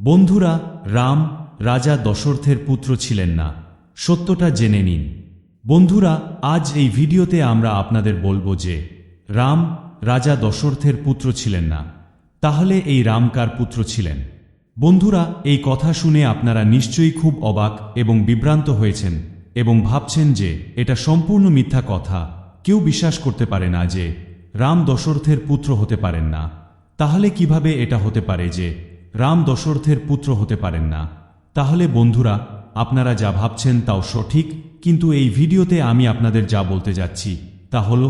বন্ধুরা, রাম রাজা দশরথের পুত্র ছিলেন না। সত্যটা জেনে নিন। বন্ধুরা, আজ এই ভিডিওতে আমরা আপনাদের বলব যে, রাম রাজা দশরথের পুত্র ছিলেন না। তাহলে এই রাম কার পুত্র ছিলেন? বন্ধুরা, এই কথা শুনে আপনারা নিশ্চয়ই খুব অবাক এবং বিভ্রান্ত হয়েছেন এবং ভাবছেন যে, এটা সম্পূর্ণ মিথ্যা কথা। কেউ বিশ্বাস করতে পারে না যে, রাম দশরথের পুত্র হতে পারেন না। তাহলে কীভাবে এটা হতে পারে যে রাম দশরথের পুত্র হতে পারেন না। তাহলে বন্ধুরা, আপনারা যা ভাবছেন তাও সঠিক, কিন্তু এই ভিডিওতে আমি আপনাদের যা বলতে যাচ্ছি, তা হল,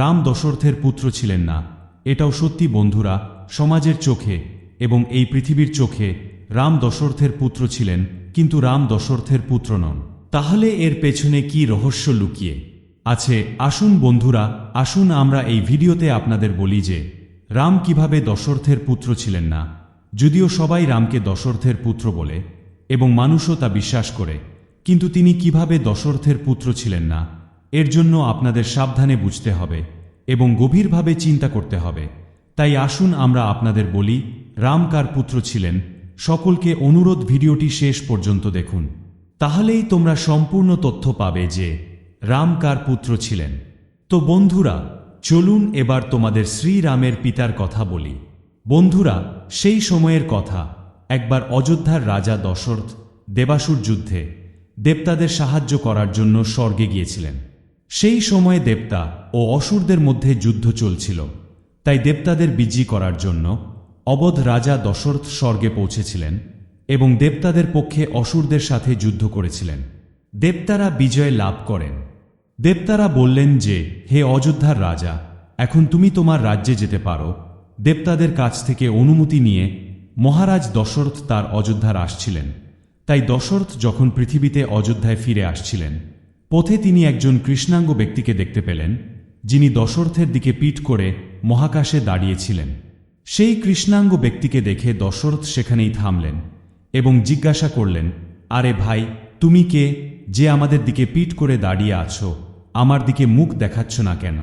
রাম দশরথের পুত্র ছিলেন না। এটাও সত্যি বন্ধুরা, সমাজের চোখে এবং এই পৃথিবীর চোখে রাম দশরথের পুত্র ছিলেন, কিন্তু রাম দশরথের পুত্র নন। তাহলে এর পেছনে কি রহস্য লুকিয়ে? আছে, আসুন বন্ধুরা, আসুন আমরা এই ভিডিওতে আপনাদের বলি যে, রাম কীভাবে দশরথের পুত্র ছিলেন না। যদিও সবাই রামকে দশরথের পুত্র বলে, এবং মানুষও তা বিশ্বাস করে, কিন্তু তিনি কীভাবে দশরথের পুত্র ছিলেন না, এর জন্য আপনাদের সাবধানে বুঝতে হবে, এবং গভীরভাবে চিন্তা করতে হবে। তাই আসুন আমরা আপনাদের বলি, রাম কার পুত্র ছিলেন, সকলকে অনুরোধ ভিডিওটি শেষ পর্যন্ত দেখুন। তাহলেই তোমরা সম্পূর্ণ তথ্য পাবে যে, রাম কার পুত্র ছিলেন। তো বন্ধুরা, চলুন এবার তোমাদের শ্রীরামের পিতার কথা বলি। বন্ধুরা, সেই সময়ের কথা। একবার অযোধ্যার রাজা দশরথ দেবাসুর যুদ্ধে দেবতাদের সাহায্য করার জন্য স্বর্গে গিয়েছিলেন। সেই সময়ে দেবতা ও অসুরদের মধ্যে যুদ্ধ চলছিল। তাই দেবতাদের বিজয়ী করার জন্য অবধ রাজা দশরথ স্বর্গে পৌঁছেছিলেন এবং দেবতাদের পক্ষে অসুরদের সাথে যুদ্ধ করেছিলেন। দেবতারা বিজয় লাভ করেন। দেবতারা বললেন যে, হে অযোধ্যার রাজা, এখন তুমি তোমার রাজ্যে যেতে পারো। দেবতাদের কাছ থেকে অনুমতি নিয়ে মহারাজ দশরথ তার অযোধ্যার আসছিলেন। তাই দশরথ যখন পৃথিবীতে অযোধ্যায় ফিরে আসছিলেন, পথে তিনি একজন কৃষ্ণাঙ্গ ব্যক্তিকে দেখতে পেলেন, যিনি দশরথের দিকে পিঠ করে মহাকাশে দাঁড়িয়েছিলেন। সেই কৃষ্ণাঙ্গ ব্যক্তিকে দেখে দশরথ সেখানেই থামলেন এবং জিজ্ঞাসা করলেন, আরে ভাই, তুমি কে যে আমাদের দিকে পিঠ করে দাঁড়িয়ে আছো? আমার দিকে মুখ দেখাচ্ছ না কেন?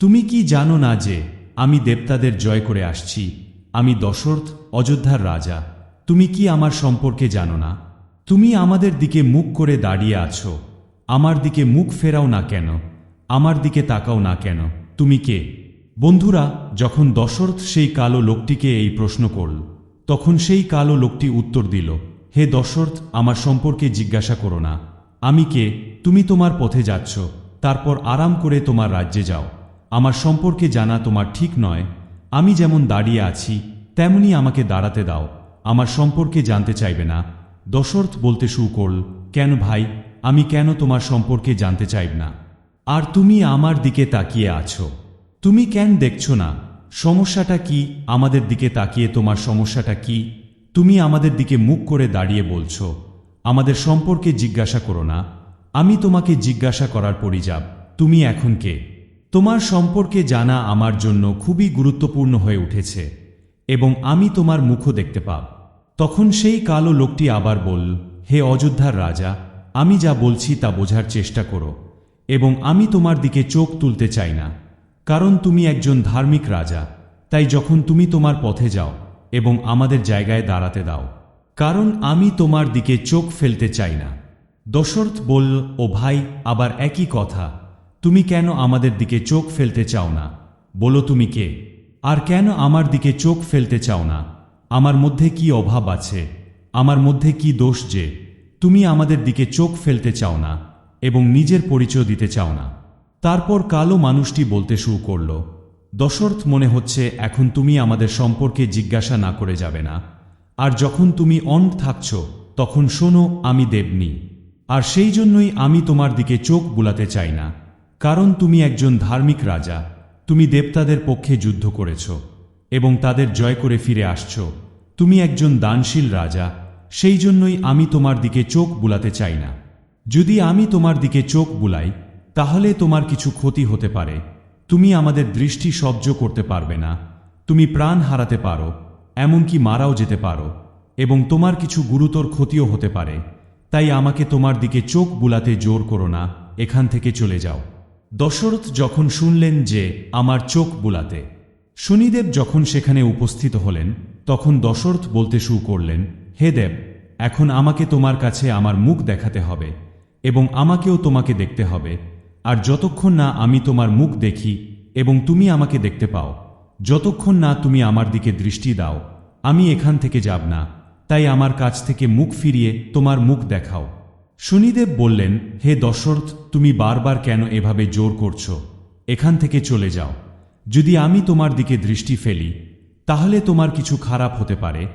তুমি কি জানো না যে আমি দেবতাদের জয় করে আসছি। আমি দশরথ অযোধ্যার রাজা। তুমি কি আমার সম্পর্কে জানো না? তুমি আমাদের দিকে মুখ করে দাঁড়িয়ে আছো। আমার দিকে মুখ ফেরাও না কেন? আমার দিকে তাকাও না কেন? তুমি কে? বন্ধুরা, যখন দশরথ সেই কালো লোকটিকে এই প্রশ্ন করল, তখন সেই কালো লোকটি উত্তর দিল, হে দশরথ, আমার সম্পর্কে জিজ্ঞাসা করো না। আমি কে? তুমি তোমার পথে যাচ্ছ। তারপর আরাম করে তোমার রাজ্যে যাও। আমার সম্পর্কে জানা তোমার ঠিক নয়। আমি যেমন দাঁড়িয়ে আছি, তেমনি আমাকে দাঁড়াতে দাও। আমার সম্পর্কে জানতে চাইবে না। দশরথ বলতে শুরু করল, কেন ভাই, আমি কেন তোমার সম্পর্কে জানতে চাইব না? আর তুমি আমার দিকে তাকিয়ে আছো। তুমি কেন দেখছ না? সমস্যাটা কি? আমাদের দিকে তাকিয়ে তোমার সমস্যাটা কি? তুমি আমাদের দিকে মুখ করে দাঁড়িয়ে বলছো। আমাদের সম্পর্কে জিজ্ঞাসা করো না। আমি তোমাকে জিজ্ঞাসা করার পরিযাব তুমি এখন কে? তোমার সম্পর্কে জানা আমার জন্য খুবই গুরুত্বপূর্ণ হয়ে উঠেছে, এবং আমি তোমার মুখও দেখতে পাব। তখন সেই কালো লোকটি আবার বলল, হে অযোধ্যার রাজা, আমি যা বলছি তা বোঝার চেষ্টা করো, এবং আমি তোমার দিকে চোখ তুলতে চাই না, কারণ তুমি একজন ধার্মিক রাজা, তাই যখন তুমি তোমার পথে যাও এবং আমাদের জায়গায় দাঁড়াতে দাও, কারণ আমি তোমার দিকে চোখ ফেলতে চাই না। দশরথ বলল, ও ভাই, আবার একই কথা তুমি কেন আমাদের দিকে চোখ ফেলতে চাও না? বলো তুমি কে? আর কেন আমার দিকে চোখ ফেলতে চাও না? আমার মধ্যে কি অভাব আছে? আমার মধ্যে কি দোষ যে? তুমি আমাদের দিকে চোখ ফেলতে চাও না এবং নিজের পরিচয় দিতে চাও না। তারপর কালো মানুষটি বলতে শুরু করল, দশরথ মনে হচ্ছে এখন তুমি আমাদের সম্পর্কে জিজ্ঞাসা না করে যাবে না। আর যখন তুমি অন থাকছ, তখন শোনো আমি দেবনি। আর সেই জন্যই আমি তোমার দিকে চোখ বুলাতে চাই না। কারণ তুমি একজন ধার্মিক রাজা, তুমি দেবতাদের পক্ষে যুদ্ধ করেছ এবং তাদের জয় করে ফিরে আসছ। তুমি একজন দানশীল রাজা, সেই জন্যই আমি তোমার দিকে চোখ বুলাতে চাই না। যদি আমি তোমার দিকে চোখ বুলাই, তাহলে তোমার কিছু ক্ষতি হতে পারে। তুমি আমাদের দৃষ্টি সহ্য করতে পারবে না। তুমি প্রাণ হারাতে পারো, এমনকি মারাও যেতে পারো এবং তোমার কিছু গুরুতর ক্ষতিও হতে পারে। তাই আমাকে তোমার দিকে চোখ বুলাতে জোর করো না, এখান থেকে চলে যাও। দশরথ যখন শুনলেন যে আমার চোখ বুলাতে, শনিদেব যখন সেখানে উপস্থিত হলেন, তখন দশরথ বলতে শুরু করলেন, হে দেব, এখন আমাকে তোমার কাছে আমার মুখ দেখাতে হবে এবং আমাকেও তোমাকে দেখতে হবে, আর যতক্ষণ না আমি তোমার মুখ দেখি এবং তুমি আমাকে দেখতে পাও, যতক্ষণ না তুমি আমার দিকে দৃষ্টি দাও, আমি এখান থেকে যাব না, তাই আমার কাছ থেকে মুখ ফিরিয়ে তোমার মুখ দেখাও। শনিদেব বললেন, হে দশরথ, তুমি বারবার কেন এভাবে জোর করছ? এখান থেকে চলে যাও। যদি আমি তোমার দিকে দৃষ্টি ফেলি, তাহলে তোমার কিছু খারাপ হতে পারে,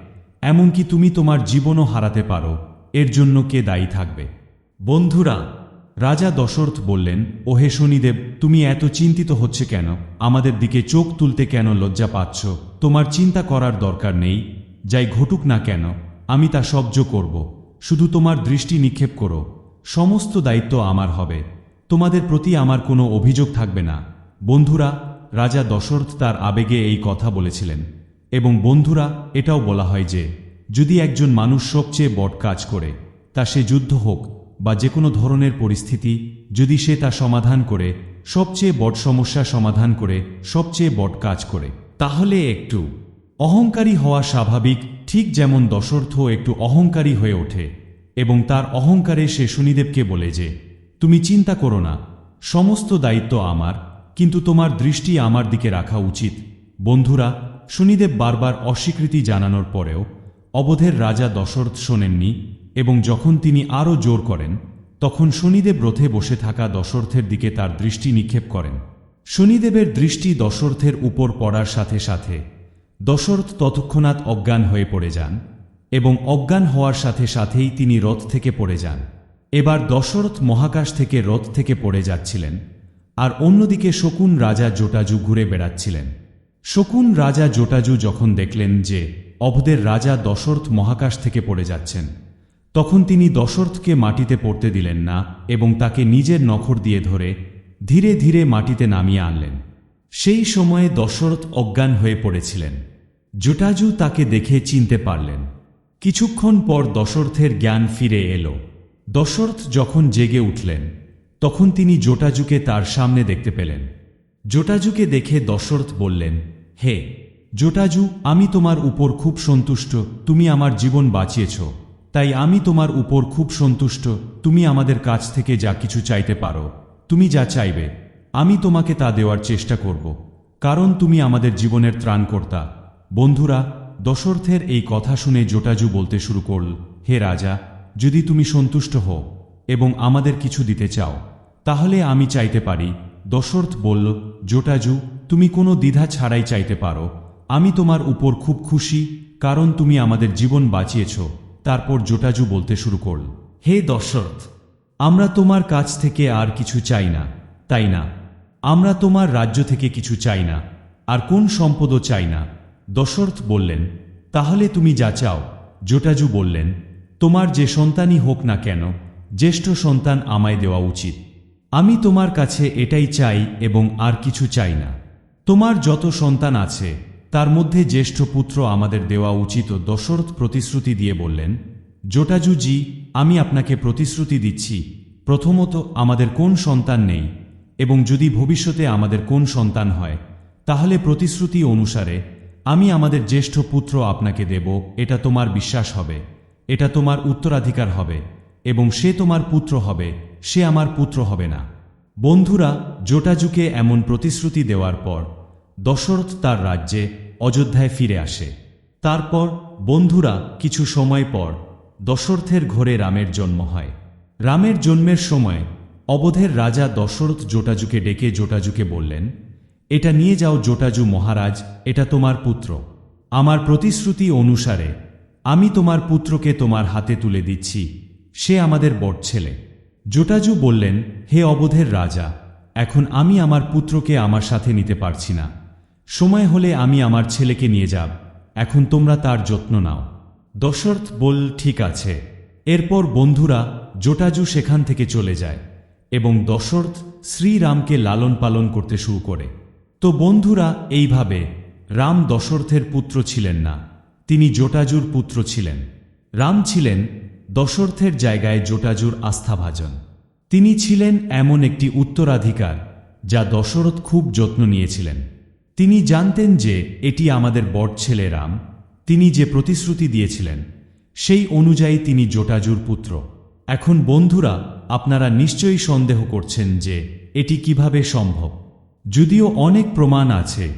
এমনকি তুমি তোমার জীবনও হারাতে পারো। এর জন্য কে দায়ী থাকবে? বন্ধুরা, রাজা দশরথ বললেন, ও হে শনিদেব তুমি এত চিন্তিত হচ্ছে কেন? আমাদের দিকে চোখ তুলতে কেন লজ্জা পাচ্ছ? তোমার চিন্তা করার দরকার নেই, যাই ঘটুক না কেন, আমি তা সহ্য করব। শুধু তোমার দৃষ্টি নিক্ষেপ করো। সমস্ত দায়িত্ব আমার হবে। তোমাদের প্রতি আমার কোনো অভিযোগ থাকবে না। বন্ধুরা, রাজা দশরথ তার আবেগে এই কথা বলেছিলেন। এবং বন্ধুরা, এটাও বলা হয় যে, যদি একজন মানুষ সবচেয়ে বট কাজ করে, তা সে যুদ্ধ হোক বা যে কোনো ধরনের পরিস্থিতি, যদি সে তা সমাধান করে, সবচেয়ে বড় সমস্যা সমাধান করে, সবচেয়ে বট কাজ করে। তাহলে একটু অহংকারী হওয়া স্বাভাবিক ঠিক যেমন দশর্থ একটু অহংকারী হয়ে ওঠে, এবং তার অহংকারে সে শনিদেবকে বলে যে, তুমি চিন্তা করো না, সমস্ত দায়িত্ব আমার, কিন্তু তোমার দৃষ্টি আমার দিকে রাখা উচিত। বন্ধুরা, শনিদেব বারবার অস্বীকৃতি জানানোর পরেও অবধের রাজা দশরথ শোনেননি, এবং যখন তিনি আরও জোর করেন, তখন শনিদেব রথে বসে থাকা দশরথের দিকে তার দৃষ্টি নিক্ষেপ করেন। শনিদেবের দৃষ্টি দশরথের উপর পড়ার সাথে সাথে দশরথ ততক্ষণাৎ অজ্ঞান হয়ে পড়ে যান এবং অজ্ঞান হওয়ার সাথে সাথেই তিনি রথ থেকে পড়ে যান। এবার দশরথ মহাকাশ থেকে রথ থেকে পড়ে যাচ্ছিলেন আর অন্যদিকে শকুন রাজা জোটাজু ঘুরে বেড়াচ্ছিলেন। শকুন রাজা জোটাজু যখন দেখলেন যে অবধের রাজা দশরথ মহাকাশ থেকে পড়ে যাচ্ছেন, তখন তিনি দশরথকে মাটিতে পড়তে দিলেন না এবং তাকে নিজের নখর দিয়ে ধরে ধীরে ধীরে মাটিতে নামিয়ে আনলেন। সেই সময়ে দশরথ অজ্ঞান হয়ে পড়েছিলেন। জোটাজু তাকে দেখে চিনতে পারলেন। কিছুক্ষণ পর দশরথের জ্ঞান ফিরে এলো। দশরথ যখন জেগে উঠলেন, তখন তিনি জোটাজুকে তার সামনে দেখতে পেলেন। জোটাজুকে দেখে দশরথ বললেন, হে, জোটাজু, আমি তোমার উপর খুব সন্তুষ্ট, তুমি আমার জীবন বাঁচিয়েছ। তাই আমি তোমার উপর খুব সন্তুষ্ট, তুমি আমাদের কাছ থেকে যা কিছু চাইতে পারো, তুমি যা চাইবে, আমি তোমাকে তা দেওয়ার চেষ্টা করব। কারণ তুমি আমাদের জীবনের ত্রাণকর্তা বন্ধুরা দশরথের এই কথা শুনে জোটাজু বলতে শুরু করল, হে রাজা, যদি তুমি সন্তুষ্ট হও এবং আমাদের কিছু দিতে চাও, তাহলে আমি চাইতে পারি। দশরথ বলল, জোটাজু, তুমি কোনো দ্বিধা ছাড়াই চাইতে পারো। আমি তোমার উপর খুব খুশি, কারণ তুমি আমাদের জীবন বাঁচিয়েছ। তারপর জোটাজু বলতে শুরু করল, হে দশরথ আমরা তোমার কাছ থেকে আর কিছু চাই না, তাই না? আমরা তোমার রাজ্য থেকে কিছু চাই না, আর কোন সম্পদও চাই না। দশরথ বললেন, তাহলে তুমি যা চাও। জোটাজু বললেন, তোমার যে সন্তানই হোক না কেন, জ্যেষ্ঠ সন্তান আমায় দেওয়া উচিত। আমি তোমার কাছে এটাই চাই এবং আর কিছু চাই না। তোমার যত সন্তান আছে, তার মধ্যে জ্যেষ্ঠ পুত্র আমাদের দেওয়া উচিত দশরথ প্রতিশ্রুতি দিয়ে বললেন জোটাজুজি আমি আপনাকে প্রতিশ্রুতি দিচ্ছি, প্রথমত আমাদের কোন সন্তান নেই, এবং যদি ভবিষ্যতে আমাদের কোন সন্তান হয়, তাহলে প্রতিশ্রুতি অনুসারে আমি আমাদের জ্যেষ্ঠ পুত্র আপনাকে দেব, এটা তোমার বিশ্বাস হবে, এটা তোমার উত্তরাধিকার হবে, এবং সে তোমার পুত্র হবে, সে আমার পুত্র হবে না। বন্ধুরা, জোটাজুকে এমন প্রতিশ্রুতি দেওয়ার পর, দশরথ তার রাজ্যে অযোধ্যায় ফিরে আসে। তারপর, বন্ধুরা, কিছু সময় পর, দশরথের ঘরে রামের জন্ম হয়। রামের জন্মের সময়, অবধের রাজা দশরথ জোটাজুকে ডেকে জোটাজুকে বললেন এটা নিয়ে যাও জোটাজু মহারাজ, এটা তোমার পুত্র। আমার প্রতিশ্রুতি অনুসারে, আমি তোমার পুত্রকে তোমার হাতে তুলে দিচ্ছি, সে আমাদের বট ছেলে। জোটাজু বললেন, হে অবধের রাজা, এখন আমি আমার পুত্রকে আমার সাথে নিতে পারছি না। সময় হলে আমি আমার ছেলেকে নিয়ে যাব, এখন তোমরা তার যত্ন নাও। দশরথ বল, ঠিক আছে। এরপর বন্ধুরা, জোটাজু সেখান থেকে চলে যায় এবং দশরথ শ্রীরামকে লালন পালন করতে শুরু করে। তো বন্ধুরা, এইভাবে রাম দশরথের পুত্র ছিলেন না, তিনি জোটাজুর পুত্র ছিলেন। রাম ছিলেন দশরথের জায়গায় জোটাজুর আস্থাভাজন। তিনি ছিলেন এমন একটি উত্তরাধিকার যা দশরথ খুব যত্ন নিয়েছিলেন। তিনি জানতেন যে এটি আমাদের বট ছেলে রাম, তিনি যে প্রতিশ্রুতি দিয়েছিলেন, সেই অনুযায়ী তিনি জোটাজুর পুত্র। এখন বন্ধুরা, আপনারা নিশ্চয়ই সন্দেহ করছেন যে এটি কীভাবে সম্ভব। যদিও অনেক প্রমাণ আছে,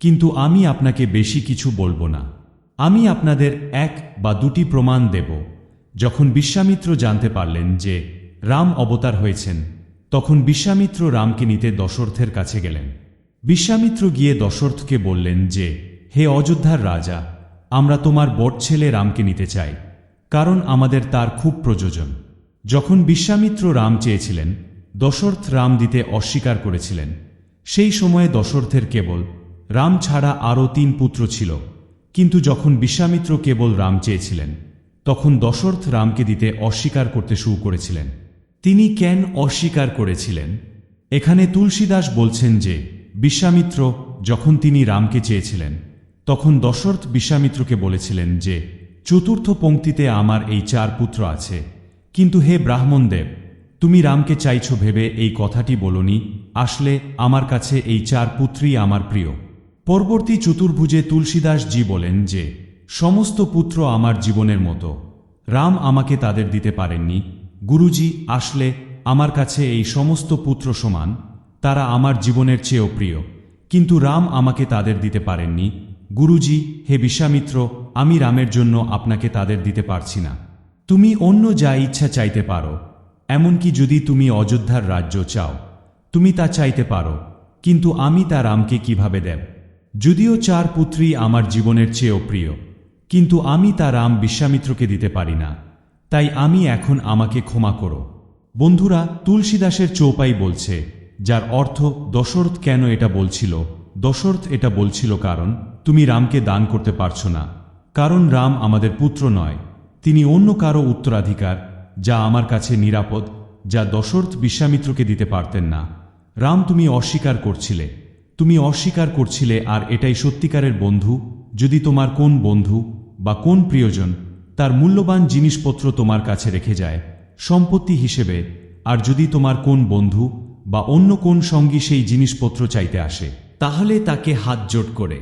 কিন্তু আমি আপনাকে বেশি কিছু বলব না। আমি আপনাদের এক বা দুটি প্রমাণ দেব। যখন বিশ্বামিত্র জানতে পারলেন যে রাম অবতার হয়েছেন, তখন বিশ্বামিত্র রামকে নিতে দশরথের কাছে গেলেন। বিশ্বামিত্র গিয়ে দশরথকে বললেন যে, হে অযোধ্যার রাজা, আমরা তোমার বট ছেলে রামকে নিতে চাই, কারণ আমাদের তার খুব প্রয়োজন। যখন বিশ্বামিত্র রাম চেয়েছিলেন, দশরথ রাম দিতে অস্বীকার করেছিলেন। সেই সময়ে দশরথের কেবল, রাম ছাড়া আরও তিন পুত্র ছিল। কিন্তু যখন বিশ্বামিত্র কেবল রাম চেয়েছিলেন, তখন দশরথ রামকে দিতে অস্বীকার করতে শুরু করেছিলেন। তিনি কেন অস্বীকার করেছিলেন? এখানে তুলসীদাস বলছেন যে, বিশ্বামিত্র যখন তিনি রামকে চেয়েছিলেন, তখন দশরথ বিশ্বামিত্রকে বলেছিলেন যে, চতুর্থ পংক্তিতে আমার এই চার পুত্র আছে। কিন্তু হে ব্রাহ্মণদেব তুমি রামকে চাইছ ভেবে এই কথাটি বলনি, আসলে আমার কাছে এই চার পুত্রই আমার প্রিয়। পরবর্তী চতুর্ভুজে তুলসীদাস জি বলেন যে, সমস্ত পুত্র আমার জীবনের মতো। রাম আমাকে তাদের দিতে পারেননি। গুরুজি, আসলে আমার কাছে এই সমস্ত পুত্র সমান, তারা আমার জীবনের চেয়েও প্রিয়। কিন্তু রাম আমাকে তাদের দিতে পারেননি। গুরুজি, হে বিশ্বামিত্র আমি রামের জন্য আপনাকে তাদের দিতে পারছি না। তুমি অন্য যা ইচ্ছা চাইতে পারো এমনকি যদি তুমি অযোধ্যার রাজ্য চাও, তুমি তা চাইতে পারো, কিন্তু আমি তা রামকে কীভাবে দেব? যদিও চার পুত্রী আমার জীবনের চেয়েও প্রিয়, কিন্তু আমি তা রাম বিশ্বামিত্রকে দিতে পারি না, তাই আমি এখন আমাকে ক্ষমা করো। বন্ধুরা, তুলসীদাসের চৌপাই বলছে, যার অর্থ দশরথ কেন এটা বলছিল? দশরথ এটা বলছিল কারণ তুমি রামকে দান করতে পারছ না, কারণ রাম আমাদের পুত্র নয়, তিনি অন্য কারও উত্তরাধিকার যা আমার কাছে নিরাপদ, যা দশরথ বিশ্বামিত্রকে দিতে পারতেন না। রাম, তুমি অস্বীকার করছিলে। তুমি অস্বীকার করছিলে, আর এটাই সত্যিকারের বন্ধু। যদি তোমার কোন বন্ধু বা কোন প্রিয়জন তার মূল্যবান জিনিসপত্র তোমার কাছে রেখে যায়, সম্পত্তি হিসেবে, আর যদি তোমার কোন বন্ধু বা অন্য কোন সঙ্গী সেই জিনিসপত্র চাইতে আসে, তাহলে তাকে হাত জোট করে।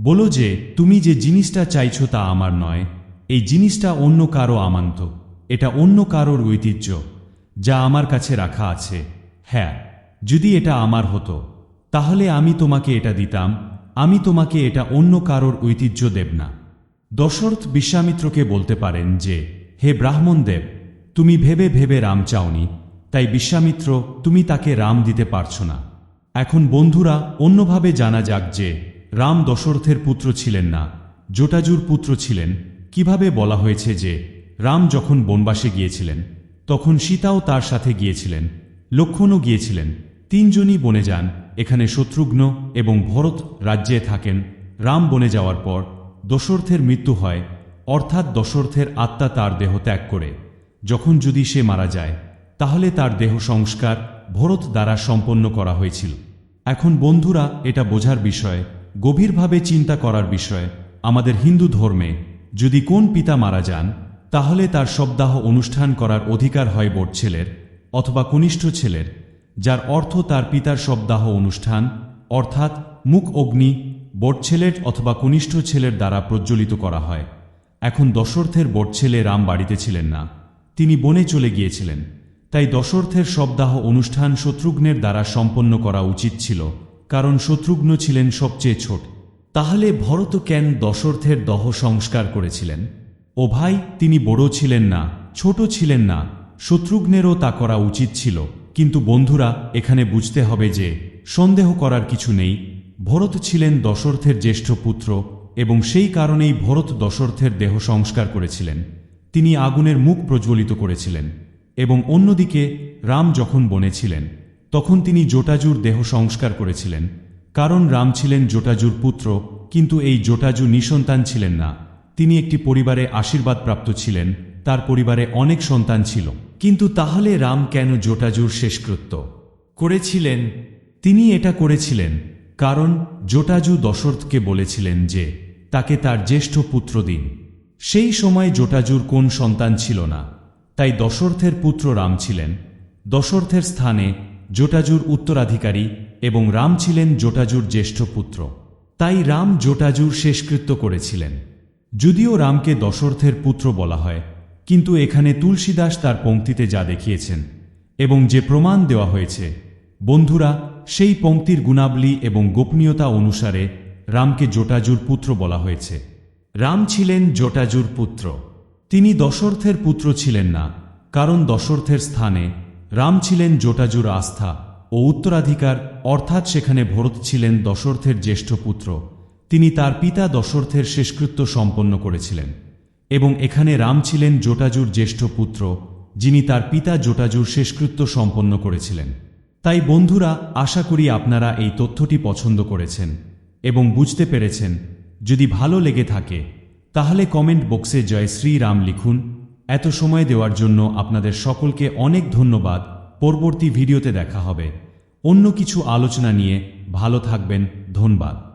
বলো যে, তুমি যে জিনিসটা চাইছো তা আমার নয়, এই জিনিসটা অন্য কারও আমান্ত। এটা অন্য কারোর ঐতিহ্য, যা আমার কাছে রাখা আছে। হ্যাঁ যদি এটা আমার হতো, তাহলে আমি তোমাকে এটা দিতাম, আমি তোমাকে এটা অন্য কারোর ঐতিহ্য দেব না। দশরথ বিশ্বামিত্রকে বলতে পারেন যে, হে ব্রাহ্মণদেব তুমি ভেবে ভেবে রাম চাওনি, তাই বিশ্বামিত্র, তুমি তাকে রাম দিতে পারছ না। এখন বন্ধুরা, অন্যভাবে জানা যাক যে, রাম দশরথের পুত্র ছিলেন না, জোটাজুর পুত্র ছিলেন। কীভাবে বলা হয়েছে যে রাম যখন বনবাসে গিয়েছিলেন, তখন সীতাও তার সাথে গিয়েছিলেন, লক্ষণও গিয়েছিলেন। তিনজনই বনে যান, এখানে শত্রুঘ্ন এবং ভরত রাজ্যে থাকেন। রাম বনে যাওয়ার পর দশরথের মৃত্যু হয়, অর্থাৎ দশরথের আত্মা তার দেহ ত্যাগ করে। যখন যদি সে মারা যায়, তাহলে তার দেহ সংস্কার ভরত দ্বারা সম্পন্ন করা হয়েছিল। এখন বন্ধুরা, এটা বোঝার বিষয়, গভীরভাবে চিন্তা করার বিষয়, আমাদের হিন্দু ধর্মে যদি কোন পিতা মারা যান তাহলে তার শবদাহ অনুষ্ঠান করার অধিকার হয় বট ছেলের অথবা কনিষ্ঠ ছেলের, যার অর্থ তার পিতার শবদাহ অনুষ্ঠান, অর্থাৎ মুখ অগ্নি বট ছেলের অথবা কনিষ্ঠ ছেলের দ্বারা প্রজ্বলিত করা হয়। এখন দশরথের বট ছেলে রাম বাড়িতে ছিলেন না। তিনি বনে চলে গিয়েছিলেন। তাই দশরথের শবদাহ অনুষ্ঠান শত্রুঘ্নের দ্বারা সম্পন্ন করা উচিত ছিল, কারণ শত্রুঘ্ন ছিলেন সবচেয়ে ছোট। তাহলে ভরত কেন দশরথের দহ সংস্কার করেছিলেন? ও ভাই, তিনি বড় ছিলেন না, ছোট ছিলেন না। শত্রুঘ্নেরও তা করা উচিত ছিল। কিন্তু বন্ধুরা, এখানে বুঝতে হবে যে, সন্দেহ করার কিছু নেই। ভরত ছিলেন দশরথের জ্যেষ্ঠ পুত্র এবং সেই কারণেই ভরত দশরথের দেহ সংস্কার করেছিলেন। তিনি আগুনের মুখ প্রজ্বলিত করেছিলেন এবং অন্যদিকে রাম যখন বনে ছিলেন, তখন তিনি জোটাজুর দেহ সংস্কার করেছিলেন। কারণ রাম ছিলেন জোটাজুর পুত্র, কিন্তু এই জোটাজু নিঃসন্তান ছিলেন না। তিনি একটি পরিবারে আশীর্বাদপ্রাপ্ত ছিলেন, তার পরিবারে অনেক সন্তান ছিল। কিন্তু তাহলে রাম কেন জটাজুর শেষকৃত্য? করেছিলেন, তিনি এটা করেছিলেন, কারণ জোটাজু দশরথকে বলেছিলেন যে, তাকে তার জ্যেষ্ঠ পুত্র দিন। সেই সময় জোটাজুর কোন সন্তান ছিল না, তাই দশরথের পুত্র রাম ছিলেন। দশরথের স্থানে জোটাজুর উত্তরাধিকারী এবং রাম ছিলেন জোটাজুর জ্যেষ্ঠ পুত্র। তাই রাম জোটাজুর শেষকৃত্য করেছিলেন। যদিও রামকে দশরথের পুত্র বলা হয়, কিন্তু এখানে তুলসীদাস তার পংক্তিতে যা দেখিয়েছেন এবং যে প্রমাণ দেওয়া হয়েছে, বন্ধুরা, সেই পংক্তির গুণাবলী এবং গোপনীয়তা অনুসারে রামকে জোটাজুর পুত্র বলা হয়েছে। রাম ছিলেন জোটাজুর পুত্র। তিনি দশরথের পুত্র ছিলেন না, কারণ দশরথের স্থানে রাম ছিলেন জোটাজুর আস্থা ও উত্তরাধিকার, অর্থাৎ সেখানে ভরত ছিলেন দশরথের জ্যেষ্ঠ পুত্র। তিনি তার পিতা দশরথের শেষকৃত্য সম্পন্ন করেছিলেন, এবং এখানে রাম ছিলেন জোটাজুর জ্যেষ্ঠ পুত্র, যিনি তার পিতা জোটাজুর শেষকৃত্য সম্পন্ন করেছিলেন। তাই বন্ধুরা, আশা করি আপনারা এই তথ্যটি পছন্দ করেছেন এবং বুঝতে পেরেছেন। যদি ভালো লেগে থাকে, তাহলে কমেন্ট বক্সে জয় শ্রীরাম লিখুন। এত সময় দেওয়ার জন্য আপনাদের সকলকে অনেক ধন্যবাদ। পরবর্তী ভিডিওতে দেখা হবে। অন্য কিছু আলোচনা নিয়ে ভালো থাকবেন। ধন্যবাদ।